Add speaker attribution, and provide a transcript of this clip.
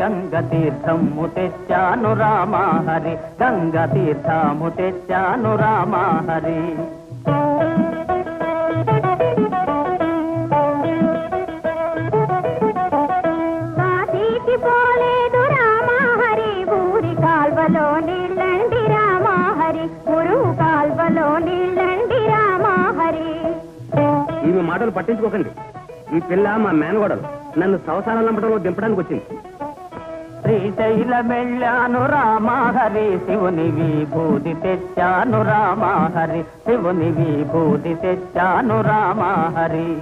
Speaker 1: గంగ తీర్థము తెచ్చాను రామా హరి గంగ తీర్థము తెచ్చాను రామా హరి.
Speaker 2: కాశీకి పోలేదు రామాహరి ఊరి కాల్వలో నీళ్ళండి రామాహరి రామాహరి
Speaker 3: మాటలు పట్టించుకోకండి. ఈ పిల్ల మా మేనగోడలు. నన్ను సంసారం నంబటంలో దింపడానికి వచ్చింది.
Speaker 1: శ్రీశైలమెళ్ళాను రామా రామాహరి శివుని విభూతి తెచ్చాను రామాహరి శివుని విభూతి తెచ్చాను రామాహరి.